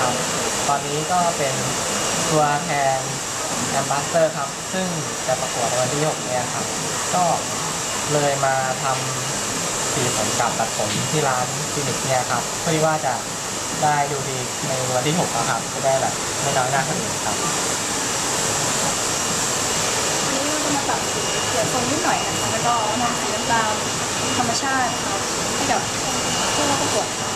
ครับ ตอนนี้ก็เป็นตัวแทนแอมบาสเตอร์ครับ ซึ่งจะประกวดในวันที่6เนี่ยครับ ก็เลยมาทำสีผมกับตัดผมที่ร้านคลินิกเนี่ยครับเพื่อที่ว่าจะได้ดูดีในวันที่6นะครับจะได้แบบไม่น้อยหน้าคนอื่นครับ วันนี้เราจะมาตัดสีเขียอทรงนิดหน่อยนะคะแล้วก็นำสีน้ำตาลธรรมชาติครับให้กับผู้เข้าประกวดค่ะ